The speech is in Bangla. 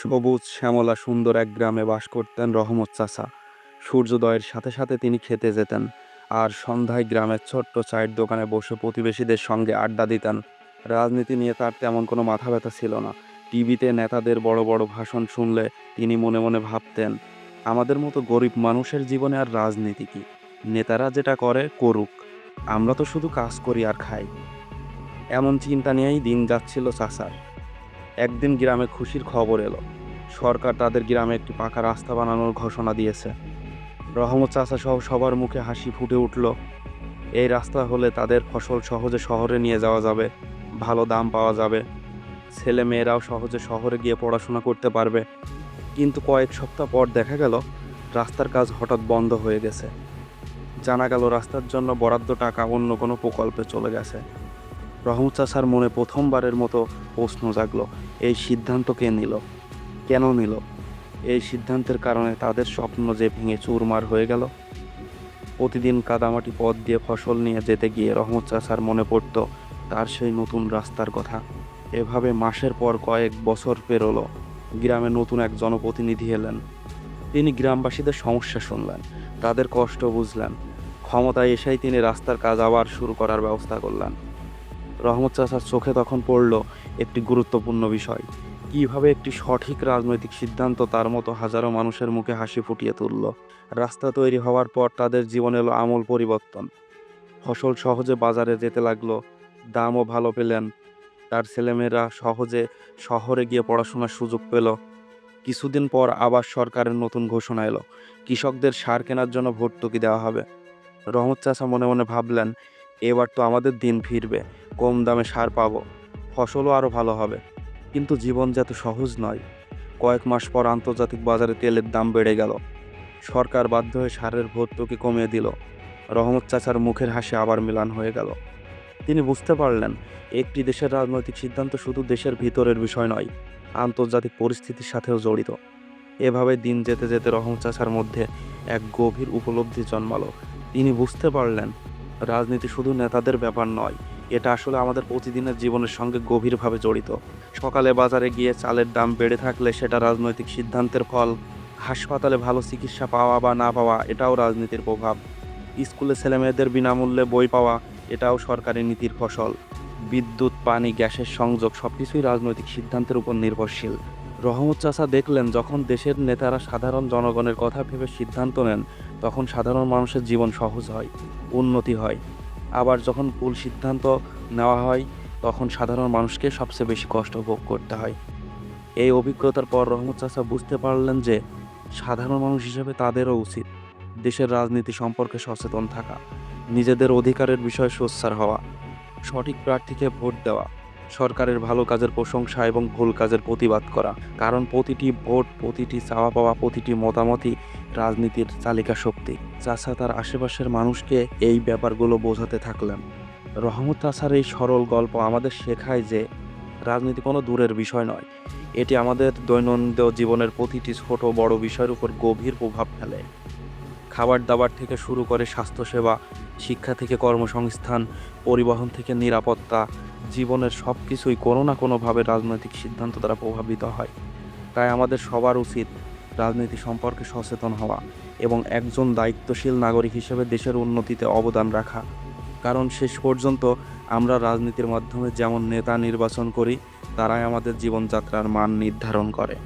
সবুজ শ্যামলা সুন্দর এক গ্রামে বাস করতেন রহমত চাচা। সূর্যোদয়ের সাথে সাথে তিনি খেতে যেতেন আর সন্ধ্যায় গ্রামের ছোট্ট চায়ের দোকানে বসে প্রতিবেশীদের সঙ্গে আড্ডা দিতেন। রাজনীতি নিয়ে তার তেমন কোনো মাথা ব্যথা ছিল না। টিভিতে নেতাদের বড় বড় ভাষণ শুনলে তিনি মনে মনে ভাবতেন, আমাদের মতো গরিব মানুষের জীবনে আর রাজনীতি কি? নেতারা যেটা করে, করুক। আমরা তো শুধু কাজ করি আর খাই। এমন চিন্তা নিয়েই দিন যাচ্ছিল চাচার। একদিন গ্রামে খুশির খবর এলো। সরকার তাদের গ্রামে একটি পাকা রাস্তা বানানোর ঘোষণা দিয়েছে। রহমত চাচা সহ সবার মুখে হাসি ফুটে উঠল। এই রাস্তা হলে তাদের ফসল সহজে শহরে নিয়ে যাওয়া যাবে, ভালো দাম পাওয়া যাবে। ছেলে মেয়েরাও সহজে শহরে গিয়ে পড়াশোনা করতে পারবে। কিন্তু কয়েক সপ্তাহ পর দেখা গেল, রাস্তার কাজ হঠাৎ বন্ধ হয়ে গেছে। জানা গেল রাস্তার জন্য বরাদ্দ টাকা অন্য কোনো প্রকল্পে চলে গেছে। রহমত চাষার মনে প্রথমবারের মতো প্রশ্ন জাগলো। এই সিদ্ধান্ত কে নিল? কেন নিল? এই সিদ্ধান্তের কারণে তাদের স্বপ্ন যে ভেঙে চুরমার হয়ে গেল। প্রতিদিন কাদামাটি পথ দিয়ে ফসল নিয়ে যেতে গিয়ে রহমত চাষার মনে পড়ত, তার সেই নতুন রাস্তার কথা। এভাবে মাসের পর কয়েক বছর পেরোলো, গ্রামে নতুন এক জনপ্রতিনিধি এলেন। তিনি গ্রামবাসীদের সমস্যা শুনলেন, তাদের কষ্ট বুঝলেন। ক্ষমতায় এসেই তিনি রাস্তার কাজ আবার শুরু করার ব্যবস্থা করলেন। রহমত চাচার চোখে তখন পড়ল একটি গুরুত্বপূর্ণ বিষয়। কীভাবে একটি সঠিক রাজনৈতিক সিদ্ধান্ত তার মতো হাজারো মানুষের মুখে হাসি ফুটিয়ে তুলল। রাস্তা তৈরি হওয়ার পর তাদের জীবনে এলো আমূল পরিবর্তন। ফসল সহজে বাজারে যেতে লাগল, দামও ভালো পেলেন। তার ছেলেমেয়েরা সহজে শহরে গিয়ে পড়াশোনার সুযোগ পেল। কিছুদিন পর আবার সরকারের নতুন ঘোষণা এলো। কৃষকদের সার কেনার জন্য ভর্তুকি দেওয়া হবে। রহমত চাচা মনে মনে ভাবলেন এবার তো আমাদের দিন ফিরবে, কম দামে সার পাবো, ফসলও আরও ভালো হবে। কিন্তু জীবন যত সহজ নয়। কয়েক মাস পর আন্তর্জাতিক বাজারে তেলের দাম বেড়ে গেল। সরকার বাধ্য হয়ে সারের ভর্তুকি কমিয়ে দিল। রহমত চাচার মুখের হাসি আবার মিলান হয়ে গেল। তিনি বুঝতে পারলেন, একটি দেশের রাজনৈতিক সিদ্ধান্ত শুধু দেশের ভিতরের বিষয় নয়, আন্তর্জাতিক পরিস্থিতির সাথেও জড়িত। এভাবে দিন যেতে যেতে রহমত চাচার মধ্যে এক গভীর উপলব্ধি জন্মালো। তিনি বুঝতে পারলেন রাজনীতি শুধু নেতাদের ব্যাপার নয়, এটা আসলে আমাদের প্রতিদিনের জীবনের সঙ্গে গভীরভাবে জড়িত। সকালে বাজারে গিয়ে চালের দাম বেড়ে থাকলে সেটা রাজনৈতিক সিদ্ধান্তের ফল, হাসপাতালে ভালো চিকিৎসা পাওয়া বা না পাওয়া, এটাও রাজনীতির প্রভাব। স্কুলে ছেলেমেয়েদের বিনামূল্যে বই পাওয়া, এটাও সরকারি নীতির ফসল। বিদ্যুৎ, পানি, গ্যাসের সংযোগ সবকিছুই রাজনৈতিক সিদ্ধান্তের উপর নির্ভরশীল। রহমত চাচা দেখলেন যখন দেশের নেতারা সাধারণ জনগণের কথা ভেবে সিদ্ধান্ত নেন, তখন সাধারণ মানুষের জীবন সহজ হয়, উন্নতি হয়। আবার যখন ভুল সিদ্ধান্ত নেওয়া হয়, তখন সাধারণ মানুষকে সবচেয়ে বেশি কষ্ট ভোগ করতে হয়। এই অভিজ্ঞতার পর রহমত চাচা বুঝতে পারলেন যে, সাধারণ মানুষ হিসেবে তাদেরও উচিত দেশের রাজনীতি সম্পর্কে সচেতন থাকা, নিজেদের অধিকারের বিষয়ে সোচ্চার হওয়া, সঠিক প্রার্থীকে ভোট দেওয়া। সরকারের ভালো কাজের প্রশংসা এবং ভুল কাজের প্রতিবাদ করা। কারণ প্রতিটি ভোট, প্রতিটি চাওয়া পাওয়া, প্রতিটি মতামতই রাজনীতির চালিকা শক্তি। চাষা তার আশেপাশের মানুষকে এই ব্যাপারগুলো বোঝাতে থাকলেন। রহমত চাষার এই সরল গল্প আমাদের শেখায় যে রাজনীতি কোনো দূরের বিষয় নয়। এটি আমাদের দৈনন্দিন জীবনের প্রতিটি ছোট বড় বিষয়ের উপর গভীর প্রভাব ফেলে। খাবার দাবার থেকে শুরু করে স্বাস্থ্যসেবা শিক্ষা থেকে কর্মসংস্থান, পরিবহন থেকে নিরাপত্তা, জীবনের সব কিছুই কোনো না কোনোভাবে রাজনৈতিক সিদ্ধান্ত দ্বারা প্রভাবিত হয়। তাই আমাদের সবার উচিত রাজনীতি সম্পর্কে সচেতন হওয়া এবং একজন দায়িত্বশীল নাগরিক হিসেবে দেশের উন্নতিতে অবদান রাখা। কারণ শেষ পর্যন্ত আমরা রাজনীতির মাধ্যমে যেমন নেতা নির্বাচন করি, তারাই আমাদের জীবনযাত্রার মান নির্ধারণ করে।